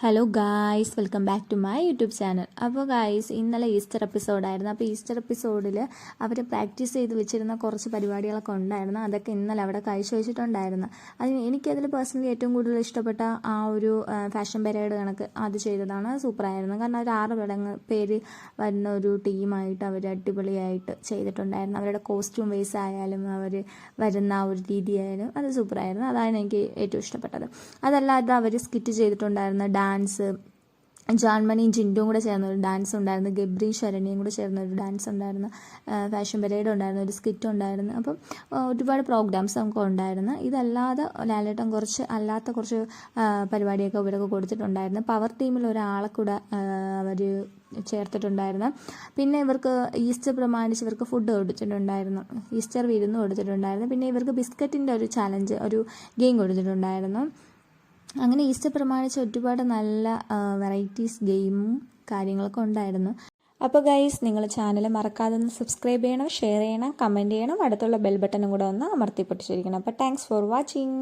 Hello guys welcome back to my YouTube channel അപ്പോൾ guys ഇന്നലെ Easter എപ്പിസോഡായിരുന്നു അപ്പോൾ ഈസ്റ്റർ എപ്പിസോഡിൽ അവർ പ്രാക്ടീസ് ചെയ്ത് വെച്ചിരുന്ന കുറച്ച് പരിപാടികളൊക്കെ ഉണ്ടായിരുന്നു. അതൊക്കെ ഇന്നലെ അവിടെ കാഴ്ചവെച്ചിട്ടുണ്ടായിരുന്നു അതിന് എനിക്കതിൽ പേഴ്സണലി ഏറ്റവും കൂടുതൽ ഇഷ്ടപ്പെട്ട ആ ഒരു ഫാഷൻ പരേഡ് കണക്ക് അത് ചെയ്തതാണ്. സൂപ്പറായിരുന്നു കാരണം അവർ ആറ് പേടങ്ങ് പേര് വരുന്ന ഒരു ടീമായിട്ട് അവർ അടിപൊളിയായിട്ട് ചെയ്തിട്ടുണ്ടായിരുന്നു. അവരുടെ കോസ്റ്റ്യൂം വേസ് ആയാലും അവർ വരുന്ന ആ ഒരു രീതിയായാലും അത് സൂപ്പറായിരുന്നു അതാണ് എനിക്ക് ഏറ്റവും ഇഷ്ടപ്പെട്ടത്. അതല്ലാതെ അവർ സ്കിറ്റ് ചെയ്തിട്ടുണ്ടായിരുന്ന ഡാൻസ് ജാൻമണിയും ജിൻഡും കൂടെ ചേർന്ന ഒരു ഡാൻസ് ഉണ്ടായിരുന്നു. ഗബ്രിയും ശരണിയും കൂടെ ചേർന്ന ഒരു ഡാൻസ് ഉണ്ടായിരുന്നു. ഫാഷൻ പരേഡ് ഉണ്ടായിരുന്നു. ഒരു സ്കിറ്റ് ഉണ്ടായിരുന്നു. അപ്പം ഒരുപാട് പ്രോഗ്രാംസ് നമുക്ക് ഉണ്ടായിരുന്നു. ഇതല്ലാതെ ലാലേട്ടൻ കുറച്ച് അല്ലാത്ത കുറച്ച് പരിപാടിയൊക്കെ ഇവരൊക്കെ കൊടുത്തിട്ടുണ്ടായിരുന്നു. പവർ ടീമിൽ ഒരാളെ കൂടെ അവർ ചേർത്തിട്ടുണ്ടായിരുന്നു. പിന്നെ ഇവർക്ക് ഈസ്റ്റർ പ്രമാണിച്ച് ഇവർക്ക് ഫുഡ് കൊടുത്തിട്ടുണ്ടായിരുന്നു. ഈസ്റ്റർ വിരുന്ന് കൊടുത്തിട്ടുണ്ടായിരുന്നു. പിന്നെ ഇവർക്ക് ബിസ്ക്കറ്റിന്റെ ഒരു ചലഞ്ച് ഒരു ഗെയിം കൊടുത്തിട്ടുണ്ടായിരുന്നു. അങ്ങനെ ഈസ്റ്റർ പ്രമാണിച്ച് ഒരുപാട് നല്ല വെറൈറ്റീസ് ഗെയിമും കാര്യങ്ങളൊക്കെ ഉണ്ടായിരുന്നു. അപ്പോൾ ഗൈസ് നിങ്ങൾ ചാനൽ മറക്കാതെ ഒന്ന് സബ്സ്ക്രൈബ് ചെയ്യണം ഷെയർ ചെയ്യണം കമന്റ് ചെയ്യണം. അടുത്തുള്ള ബെൽ ബട്ടണും കൂടെ ഒന്ന് അമർത്തി അപ്പോൾ താങ്ക്സ് ഫോർ വാച്ചിങ്